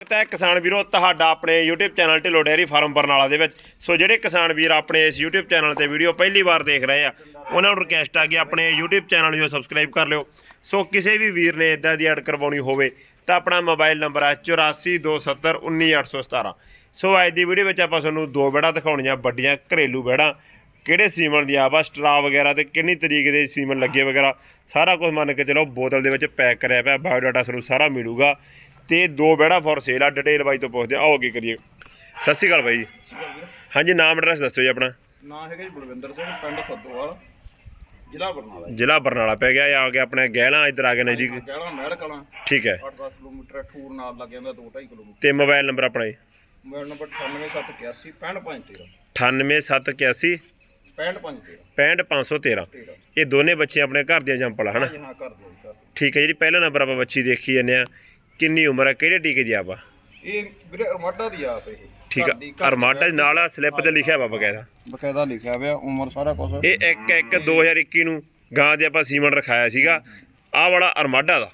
ਤਾਂ ਕਿਸਾਨ ਵੀਰੋ, ਤੁਹਾਡਾ ਆਪਣੇ YouTube channel Dhillon dairy farm Barnala ਦੇ ਵਿੱਚ। ਸੋ ਜਿਹੜੇ ਕਿਸਾਨ ਵੀਰ ਆਪਣੇ ਇਸ YouTube ਚੈਨਲ ਤੇ ਵੀਡੀਓ ਪਹਿਲੀ ਵਾਰ ਦੇਖ ਰਹੇ ਆ, ਉਹਨਾਂ ਨੂੰ ਰਿਕਵੈਸਟ ਆ ਕਿ ਆਪਣੇ YouTube ਚੈਨਲ ਨੂੰ ਸਬਸਕ੍ਰਾਈਬ ਕਰ ਲਿਓ। ਸੋ ਕਿਸੇ ਵੀ ਵੀਰ ਨੇ ਇਦਾਂ ਦੀ ਐਡ ਕਰਵਾਉਣੀ ਹੋਵੇ, ਤਾਂ ਆਪਣਾ ਮੋਬਾਈਲ ਨੰਬਰ ਹੈ 8427191817 ਸੋ ਅੱਜ ਦੀ ਵੀਡੀਓ ਵਿੱਚ ਆਪਾਂ ਤੁਹਾਨੂੰ ਦੋ ਬੈੜਾਂ ਦਿਖਾਉਣੀਆਂ, ਵੱਡੀਆਂ ਘਰੇਲੂ ਬੈੜਾਂ। ਕਿਹੜੇ ਸੀਮਨ ਦੀ ਆਵਾ ਸਟਰਾ ਵਗੈਰਾ ਤੇ ਕਿੰਨੀ ਤਰੀਕੇ ਦੇ ਸੀਮਨ ਲੱਗੇ ਵਗੈਰਾ, ਸਾਰਾ ਕੁਝ ਮੰਨ ਕੇ ਚਲੋ ਬੋਤਲ ਦੇ ਵਿੱਚ ਪੈਕ ਕਰਿਆ ਪਿਆ ਬਾਇਓਡਾਟਾ ਸਾਨੂੰ ਸਾਰਾ ਮਿਲੂਗਾ। ਤੇ ਦੋ ਬੈੜਾ ਫॉर ਸੇਲ ਆ ਡਿਟੇਲ ਬਾਈ ਤੋਂ ਪੁੱਛਦੇ ਆ। ਆਓ ਅੱਗੇ ਕਰੀਏ। ਸਤਿ ਸ਼੍ਰੀ ਅਕਾਲ ਬਾਈ ਜੀ। ਹਾਂਜੀ ਨਾਮ ਐਡਰੈਸ ਦੱਸੋ ਜੀ ਆਪਣਾ। ਨਾਂ ਹੈਗਾ ਜੀ ਬਲਵਿੰਦਰ ਸਿੰਘ ਪਿੰਡ ਸੱਦੋਵਾਲ ਜ਼ਿਲ੍ਹਾ ਬਰਨਾਲਾ ਜੀ। ਜ਼ਿਲ੍ਹਾ ਬਰਨਾਲਾ ਪੈ ਗਿਆ ਇਹ ਆ ਗਿਆ ਆਪਣੇ ਗਹਿਲਾ ਇੱਧਰ ਆ ਕੇ ਨਜ਼ਦੀਕ ਗਹਿਲਾ ਮਹਿਲ ਕਲਾਂ। ਠੀਕ ਹੈ। 8-10 ਕਿਲੋਮੀਟਰ ਠੂਰ ਨਾਲ ਲੱਗ ਜਾਂਦਾ 2.5 ਕਿਲੋਮੀਟਰ। ਤੇ ਮੋਬਾਈਲ ਨੰਬਰ ਆਪਣਾ ਜੀ। ਮੋਬਾਈਲ ਨੰਬਰ 98781 65513 98781 65513 65513 13 ਇਹ ਦੋਨੇ ਬੱਚੇ ਆਪਣੇ ਘਰ ਦੀਆਂ ਜੰਪਲ ਹਨਾ? ਜੀ ਜੀ। ਠੀਕ ਹੈ ਜਿਹੜੀ ਪਹਿਲਾ ਨੰਬਰ ਆਪਾਂ ਬੱਚੀ ਦੇਖੀ ਜਾਂਦੇ ਆ ਕਿੰਨੀ ਉਮਰ ਹੈ ਕਿਹੜੇ ਟੀਕੇ ਦੀ ਆਪਾਂ ਇਹ ਵੀਰੇ ਅਰਮਾਡਾ ਦੀ ਆਪ ਇਹ। ਠੀਕ ਆ। ਅਰਮਾਡਾ ਦੇ ਨਾਲ ਸਲਿੱਪ ਤੇ ਲਿਖਿਆ ਵਾ ਬਕਾਇਦਾ। ਬਕਾਇਦਾ ਲਿਖਿਆ ਹੋਇਆ ਉਮਰ ਸਾਰਾ ਕੁਝ ਇਹ 1 1 2021 ਨੂੰ ਗਾਂ ਦੇ ਆਪਾਂ ਸੀਮਨ ਰਖਾਇਆ ਸੀਗਾ। ਆਹ ਵਾਲਾ ਅਰਮਾਡਾ ਦਾ।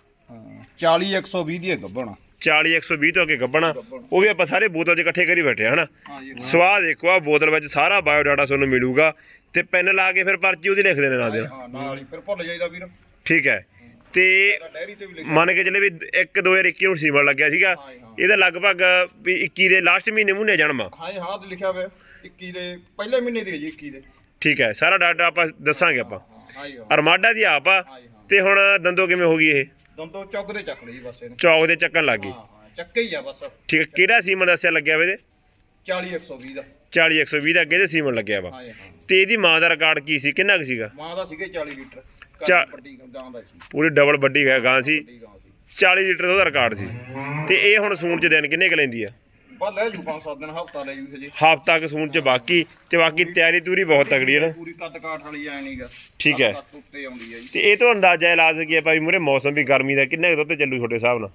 40 120 ਦੀ ਗੱਬਣਾ 40 120 ਤੋਂ ਅੱਗੇ ਗੱਬਣਾ ਉਹ ਵੀ ਆਪਾਂ ਸਾਰੇ ਬੋਤਲ 'ਚ ਇਕੱਠੇ ਕਰੀ ਬੈਠੇ ਹਨਾ? ਹਾਂ ਜੀ ਸਵਾਦ ਦੇਖੋ ਆ ਬੋਤਲ ਵਿੱਚ ਸਾਰਾ ਬਾਇਓਡਾਟਾ ਤੁਹਾਨੂੰ ਮਿਲੂਗਾ। ਤੇ ਪੈਨ ਲਾ ਕੇ ਫਿਰ ਪਰਚੀ ਉਹਦੀ ਲਿਖ ਦੇਣੇ ਨਾਲ ਦੇ ਨਾਲ ਹੀ। ਫਿਰ ਭੁੱਲ ਜਾਈਦਾ ਵੀਰ। ਠੀਕ ਹੈ। ਤੇ ਮੰਨ ਕੇ ਚੱਲੇ ਵੀ 1 2021 ਨੂੰ ਸੀਮਨ ਲੱਗਿਆ ਸੀਗਾ। ਇਹਦਾ ਲਗਭਗ ਵੀ 21 ਦੇ ਲਾਸਟ ਮਹੀਨੇ ਮੂਹਨੇ ਜਨਮ ਆ। ਹਾਂ ਹਾਂ ਤੇ ਲਿਖਿਆ ਹੋਇਆ। 21 ਦੇ ਪਹਿਲੇ ਮਹੀਨੇ ਦੀ ਹੈ ਜੀ 21 ਦੇ। ਠੀਕ ਹੈ ਸਾਰਾ ਡਾਟਾ ਆਪਾਂ ਦੱਸਾਂਗੇ ਆਪਾਂ। ਅਰਮਾਡਾ ਦੀ ਆਪ ਆ ਤੇ ਹੁਣ ਦੰਦੋ ਕਿਵੇਂ ਹੋ ਗਈ ਇਹ? ਦੰਦੋ ਚੌਕ ਦੇ ਚੱਕ ਲਈ ਬਸ ਇਹਨੂੰ। ਚੌਕ ਦੇ ਚੱਕਣ ਲੱਗ ਗਈ। ਹਾਂ ਹਾਂ ਚੱਕੇ ਹੀ ਆ ਬਸ। ਠੀਕ ਹੈ ਕਿਹੜਾ ਸੀਮਨ ਦੱਸਿਆ ਲੱਗਿਆ ਵੇ ਇਹਦੇ? 40 120 ਦਾ। 40 120 ਦਾ ਅੱਗੇ ਦੇ ਸੀਮਨ ਲੱਗਿਆ ਵਾ। ਹਾਂ ਜੀ ਹਾਂ ਤੇ ਇਹਦੀ ਮਾਂ ਦਾ ਰਿਕਾਰਡ ਕੀ ਸੀ? ਕਿੰਨਾ ਕੁ ਸੀਗਾ? ਮਾਂ ਦਾ ਸੀਗੇ 40 ਲੀਟਰ। ਚਾ- ਵੱਡੀ ਗਾਂ ਦਾ ਸੀ। ਪੂਰੀ ਡਬਲ ਵੱਡੀ ਗਾ- ਗਾਂ ਸੀ। ਵੱਡੀ ਗਾਂ ਸੀ। 40 ਲੀਟਰ ਦਾ ਉਹਦਾ ਰਿਕਾਰਡ ਸੀ। ਤੇ ਇਹ ਹੁਣ ਸੂਣ ਚ ਦਿਨ ਕਿੰਨੇ ਕ ਲੈਂਦੀ ਆ? ਬਾ ਲੈ ਜੂ 5-7 ਦਿਨ ਹਫਤਾ ਲੈ ਜੂ ਹਜੇ। ਹਫ਼ਤਾ ਕੁ ਸੂਣ ਚ ਬਾਕੀ ਤੇ ਬਾਕੀ ਤਿਆਰੀ ਤੂਰੀ ਬਹੁਤ ਤਗੜੀ ਹੈ ਨਾ। ਪੂਰੀ ਕੱਦ ਕਾਠ ਵਾਲੀ ਐ ਨਹੀਂਗਾ ਠੀਕ ਹੈ। ਕੱਦ ਉੱਤੇ ਆਉਂਦੀ ਹੈ ਜੀ। ਤੇ ਇਹ ਤੋਂ ਅੰਦਾਜ਼ਾ ਇਹ ਲਾ ਸਕੀਏ ਭਾਈ ਮੂਰੇ? ਮੌਸਮ ਵੀ ਗਰਮੀ ਦਾ ਕਿੰਨਾ ਕੁ ਦੁੱਧ ਚੱਲੂ ਤੁਹਾਡੇ ਹਿਸਾਬ ਨਾਲ?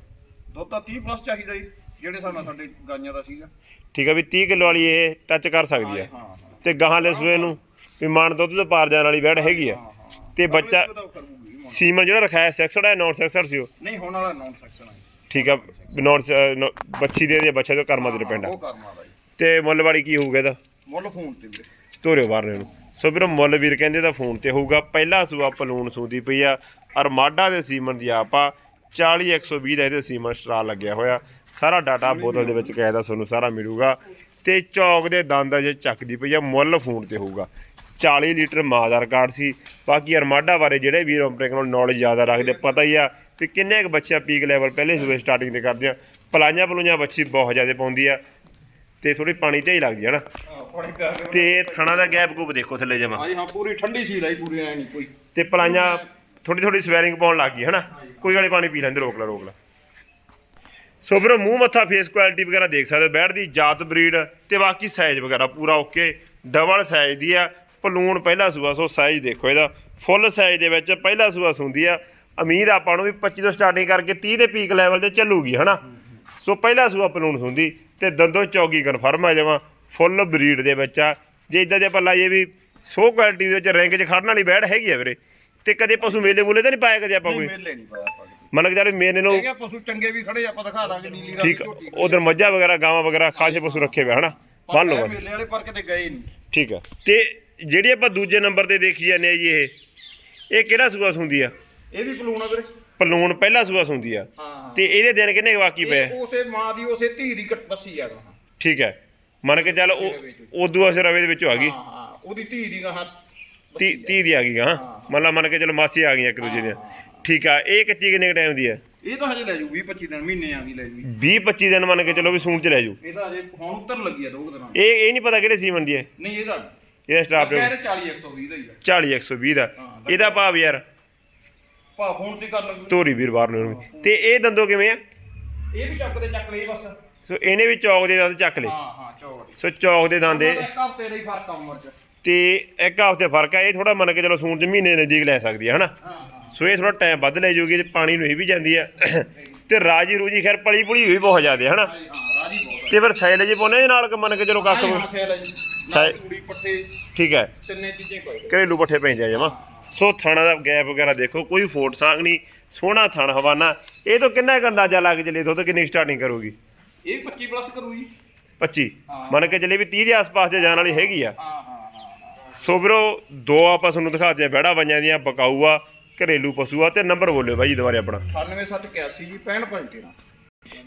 ਦੁੱਧ ਤਾਂ 30 ਪਲੱਸ ਚਾਹੀਦਾ ਜੀ। ਜਿਹੜੇ ਹਿਸਾਬ ਨਾਲ ਸਾਡੇ ਗਾਈਆਂ ਦਾ ਸੀਗਾ। ਠੀਕ ਆ ਵੀ 30 ਕਿਲੋ ਵਾਲੀ ਇਹ ਟੱਚ ਕਰ ਸਕਦੀ ਆ। ਹਾਂ ਹਾਂ ਤੇ ਗਾਹਾਂ ਲੈ ਸੂਏ ਨੂੰ ਵੀ ਮਣ ਦੁੱਧ ਤੋਂ ਪਾਰ ਜਾਣ ਵਾਲੀ ਬੈੜ ਹੈਗੀ ਆ। ਹਾਂ ਹਾਂ ਤੇ ਬੱਚਾ ਕਰੂਗੀ। ਸੀਮਨ ਜਿਹੜਾ ਰਖਾਇਆ ਸੈਕਸਡ ਹੈ ਨਾਨ ਸੈਕਸਡ ਸੀ ਉਹ? ਨਹੀਂ ਹੁਣ ਵਾਲਾ ਨੌਨ ਸੈਕਸ਼ਨ ਹੈ ਠੀਕ ਆ ਨਾਨ ਬੱਚੀ ਦੇ ਦੇ ਬੱਚਾ ਤੋਂ ਕਰਮਾ ਦੇ ਆ। ਉਹ ਕਰਮਾ ਦਾ ਜੀ। ਤੇ ਮੁੱਲ ਵਾਲੀ ਕੀ ਹੋਊਗਾ ਇਹਦਾ? ਮੁੱਲ ਫੋਨ ਤੇ ਵੀਰੇ। ਤੋਰਿਓ ਬਾਹਰ ਨੂੰ ਸੋ ਵੀਰੋ ਮੁੱਲ ਵੀਰ ਕਹਿੰਦੇ ਤਾਂ ਫੋਨ ਤੇ ਹੋਊਗਾ। ਪਹਿਲਾ ਸੂਆ ਪਲੂਣ ਸੂਦੀ ਪਈ ਆ। ਅਰਮਾਡਾ ਦੇ ਸੀਮਨ ਦੀ ਆਪਾ 40 120 ਦਾ ਇਹਦੇ ਸੀਮਨ ਸਟਰਾ ਲੱਗਿਆ ਹੋਇਆ। ਸਾਰਾ ਡਾਟਾ ਬੋਤਲ ਦੇ ਵਿੱਚ ਕਾਇਦਾ ਤੁਹਾਨੂੰ ਸਾਰਾ ਮਿਲੂਗਾ। ਤੇ ਚੌਕ ਦੇ ਦੰਦ ਅਜੇ ਚੱਕਦੀ ਪਈ ਆ ਮੁੱਲ ਫੋਨ ਤੇ ਹੋਊਗਾ। 40 ਲੀਟਰ ਮਾਂ ਦਾ ਰਿਕਾਰਡ ਸੀ। ਬਾਕੀ ਅਰਮਾਡਾ ਬਾਰੇ ਜਿਹੜੇ ਵੀਰ ਆਪਣੇ ਕੋਲ ਨੌਲੇਜ ਜ਼ਿਆਦਾ ਰੱਖਦੇ ਪਤਾ ਹੀ ਆ ਵੀ ਕਿੰਨੇ ਕੁ ਬੱਚੇ ਪੀਕ ਲੈਵਲ ਪਹਿਲੇ ਸੂਏ ਸਟਾਰਟਿੰਗ ਤੇ ਕਰਦੇ ਆ। ਪਲਾਈਆਂ ਪਲੂਈਆਂ ਬੱਚੀ ਬਹੁਤ ਜ਼ਿਆਦਾ ਪਾਉਂਦੀ ਆ। ਤੇ ਥੋੜੀ ਪਾਣੀ ਤੇ ਹੀ ਲੱਗਦੀ ਨਾ। ਹਾਂ ਕੇ ਤੇ ਥਣਾ ਦਾ ਗੈਪ ਗੂਪ ਦੇਖੋ ਥੱਲੇ ਜਮਾ। ਹਾਂ ਜੀ ਹਾਂ ਪੂਰੀ ਠੰਡੀ ਸੀ ਲਈ ਪੂਰੀ ਐ ਨਹੀਂ ਕੋਈ। ਤੇ ਪਲਾਈਆਂ ਥੋੜੀ ਥੋੜੀ ਸਵੈਰਿੰਗ ਪਾਉਣ ਲੱਗ ਗਈ ਹਨਾ? ਕੋਈ ਵਾਲੇ ਪਾਣੀ ਪੀ ਲੈਂਦੇ ਰੋਕ ਲਾ ਰੋਕ ਲਾ। ਸੋ ਫਿਰ ਮੂੰਹ ਮੱਥਾ ਫੇਸ ਕੁਆਲਿਟੀ ਵਗੈਰਾ ਦੇਖ ਸਕਦੇ ਹੋ ਬੈੜ ਦੀ ਜਾਤ ਬਰੀਡ ਤੇ ਬਾਕੀ ਸਾਈਜ਼ ਵਗੈਰਾ, ਪੂਰਾ ਓਕੇ ਡਬਲ ਸਾਈਜ਼ ਦੀ ਆ ਪਲੂਣ ਪਹਿਲਾ ਸੂਆ, ਸੋ ਸਾਈਜ਼ ਦੇਖੋ ਇਹਦਾ ਫੁੱਲ ਸਾਈਜ਼ ਦੇ ਵਿੱਚ ਪਹਿਲਾ ਸੂਆ ਸੁੰਦੀ ਆ। ਉਮੀਦ ਆਪਾਂ ਨੂੰ ਵੀ 25 ਤੋਂ ਸਟਾਰਟਿੰਗ ਕਰਕੇ 30 ਦੇ ਪੀਕ ਲੈਵਲ ਤੇ ਚੱਲੂਗੀ, ਹਨਾ? ਸੋ ਪਹਿਲਾ ਸੂਆ ਪਲੂਣ ਸੁੰਦੀ ਤੇ ਦੰਦੋ ਚੌਗੀ ਕਨਫਰਮ ਆ ਜਾਵਾਂ ਫੁੱਲ ਬਰੀਡ ਦੇ ਵਿੱਚ ਆ। ਜੇ ਇਦਾਂ ਦੇ ਆਪਾਂ ਲਾਈਏ ਵੀ ਸੋ ਕੁਆਲਿਟੀ ਦੇ ਵਿੱਚ ਰੈਂਕ 'ਚ ਖੜਨ ਵਾਲੀ ਬੈੜ ਹੈਗੀ ਆ ਵੀਰੇ ਤੇ ਕਦੇ ਪਸ਼ੂ ਮੇਲੇ ਮੂਲੇ ਤਾਂ ਨਹੀਂ ਪਾਇਆ ਕਦੇ ਆਪਾਂ ਕੋਈ? ਮੇਲੇ ਨਹੀਂ ਪਾਇਆ ਆਪਾਂ ਕਿਤੇ। ਮੰਨ ਨੂੰ ਹੈਗੇ ਆ ਪਸ਼ੂ ਚੰਗੇ ਵੀ ਖੜੇ ਆਪਾਂ ਦਿਖਾ ਦਾਂਗੇ ਨੀਲੀ ਰਾਵੀ ਠੀਕ ਝੋਟੀ ਉਧਰ ਮੱਝਾਂ ਵਗੈਰਾ ਗਾਵਾਂ ਵਗੈਰਾ ਖਾਸੇ ਪਸ਼ੂ ਰੱਖੇ ਹੋਏ ਹਨਾ? ਮੰਨ ਲਓ ਬਸ। ਮੇਲੇ ਵਾਲੇ ਪਰ ਕਿਤੇ ਗਏ ਨਹੀਂ। ਠੀਕ ਆ। ਤੇ ਜਿਹੜੀ ਆਪਾਂ ਦੂਜੇ ਨੰਬਰ ਤੇ ਦੇਖੀ ਜਾਂਦੇ ਆ ਜੀ ਇਹ ਇਹ ਕਿਹੜਾ ਸੂਆ ਸੁੰਦੀ ਆ? ਇਹ ਵੀ ਪਲੂਣਾ ਵੀਰੇ। ਪਲੂਣ ਪਹਿਲਾ ਸੂਆ ਸੁੰਦੀ ਆ। ਹਾਂ ਤੇ ਇਹਦੇ ਦਿਨ ਕਿੰਨੇ ਕੁ ਬਾਕੀ ਪਏ ਆ? ਇਹ ਉਸੇ ਮਾਂ ਦੀ ਉਸੇ ਧੀ ਦੀ ਕੱਟ ਬੱਸੀ ਆ ਹਾਂ ਠੀਕ ਹੈ ਮੰਨ ਕੇ ਚੱਲ ਉਹ ਉਦੋਂ ਅਸਰ ਰਵੇ ਦੇ ਵਿੱਚੋਂ ਆ ਗਈ। ਹਾਂ ਉਹਦੀ ਧੀ ਦੀ ਗਾਂ ਤੀ 30 ਦੀ ਆ ਗਈ ਹਾਂ। ਲਾ ਮੰਨ ਕੇ ਚੱਲ ਮਾਸੀ ਆ ਗਈਆਂ ਇੱਕ ਦੂਜੇ ਦੀਆਂ। ਠੀਕ ਆ ਇਹ ਕੱਚੀ ਕਿੰਨੇ ਟਾਈਮ ਦੀ ਹੈ ਇਹ ਤਾਂ ਹਜੇ ਲੈ ਜੂ 20 25 ਦਿਨ ਮਹੀਨੇ ਆ ਗਈ ਲੈ ਜੂ। 20 25 ਦਿਨ ਮੰਨ ਕੇ ਚੱਲੋ ਵੀ ਸੂਣ ਚ ਲੈ ਜੂ। ਇਹ ਤਾਂ ਹਜੇ ਹੁਣ ਉੱਤਰ ਲੱਗੀ ਆ ਦੋ ਕੁ ਦਿਨਾਂ ਇਹ ਇਹ ਨਹੀਂ ਪਤਾ ਕਿਹੜੇ ਸੀਮਨ ਦੀ ਹੈ ਨਹੀਂ ਇਹਦਾ ਇਹਦਾ ਸਟਾਪ ਕਹਿ ਰਹੇ 40 120 ਦਾ ਹੀ ਆ। 40 120 ਦਾ। ਇਹਦਾ ਭਾਵ ਯਾਰ। ਭਾ ਫੋਨ ਤੇ ਕਰ ਲੱਗੂ ਧੋਰੀ ਵੀਰ ਬਾਹਰ ਨੂੰ। ਇਹਨੂੰ। ਤੇ ਇਹ ਦੰਦੋ ਕਿਵੇਂ ਆ? ਇਹ ਵੀ ਚੱਕ ਦੇ ਚੱਕ ਲਈ ਬਸ। ਸੋ ਇਹਨੇ ਵੀ ਚੌਕ ਦੇ ਦੰਦ ਚੱਕ ਲਏ। ਹਾਂ ਹਾਂ ਚੌੜੀ ਸੋ ਚੌਕ ਦੇ ਦੰਦ ਇਹ- ਇੱਕ ਹਫ਼ਤੇ ਦਾ ਹੀ ਫ਼ਰਕ ਆ ਉਮਰ ਚ। ਤੇ ਇੱਕ ਹਫ਼ਤੇ ਫ਼ਰਕ ਆ ਇਹ ਥੋੜਾ ਮੰਨ ਕੇ ਚਲੋ ਸੂਣ ਚ ਮਹੀਨੇ ਦੇ ਨਜ਼ਦੀਕ ਲੈ ਸਕਦੀ ਹੈ ਹਨਾ? ਸੋ ਇਹ ਥੋੜਾ ਟਾਈਮ ਵੱਧ ਲੈ ਜਾਊਗੀ ਤੇ ਪਾਣੀ ਨੂੰ ਇਹ ਵੀ ਜਾਂਦੀ ਆ। ਤੇ ਰਾਜੀ ਰੂਜੀ ਖੈਰ ਪਲੀ ਪੁਲੀ ਵੀ ਬਹੁਤ ਜ਼ਿਆਦਾ ਹਨਾ? ਤੇ ਫਿਰ ਸੈਲ ਜੇ ਪਾਉਨੇ ਦੇ ਨਾਲ ਮੰਨ ਕੇ ਚਲੋ ਕੱਖ ਸੇਲ ਪੱਠੇ ਠੀਕ ਹੈ ਤਿੰਨੇ ਚੀਜ਼ਾਂ ਕੋਈ ਘਰੇਲੂ ਪੱਠੇ ਪੈਂਦੇ ਆ ਜਮਾ। ਸੋ ਥਾਣਾ ਦਾ ਗੈਪ ਵਗੈਰਾ ਦੇਖੋ ਕੋਈ ਫੋਟ ਸਾਂਗ ਨਹੀਂ ਸੋਹਣਾ ਥਣ ਹਵਾਨਾ। ਇਹ ਤੋਂ ਕਿੰਨਾ ਕੁ ਅੰਦਾਜ਼ਾ ਲੱਗ ਜਲੇ ਦੁੱਧ ਕਿੰਨੀ ਸਟਾਰਟਿੰਗ ਕਰੂਗੀ? ਇਹ 25 ਪਲੱਸ ਕਰੂ ਜੀ 25 ਹਾਂ। ਮੰਨ ਕੇ ਚੱਲੇ ਵੀ 30 ਦੇ ਆਸ-ਪਾਸ ਦੇ ਜਾਣ ਵਾਲੀ ਹੈਗੀ ਆ। ਸੋ ਵੀਰੋ ਦੋ ਆਪਾਂ ਤੁਹਾਨੂੰ ਦਿਖਾਤੇ ਆ ਬਹਿੜਾ ਵਈਆਂ ਦੀਆਂ ਬਕਾਊ ਆ ਘਰੇਲੂ ਪਸ਼ੂ ਆ ਤੇ ਨੰਬਰ ਬੋਲਿਓ ਬਾਈ ਜੀ ਦੁਬਾਰੇ ਆਪਣਾ। 9781 ਜੀ 6513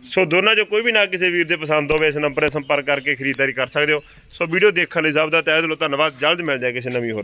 ਸੋ ਦੋਨਾਂ ਚੋਂ ਕੋਈ ਵੀ ਨਾ ਕਿਸੇ ਵੀਰ ਦੇ ਪਸੰਦ ਹੋਵੇ ਇਸ ਨੰਬਰ 'ਤੇ ਸੰਪਰਕ ਕਰਕੇ ਖਰੀਦਦਾਰੀ ਕਰ ਸਕਦੇ ਹੋ। ਸੋ ਵੀਡੀਓ ਦੇਖਣ ਲਈ ਸਭ ਦਾ ਤਹਿ ਦਿਲੋਂ ਧੰਨਵਾਦ ਜਲਦ ਮਿਲ ਜਾਏ ਕਿਸੇ ਨਵੀਂ ਹੋਰ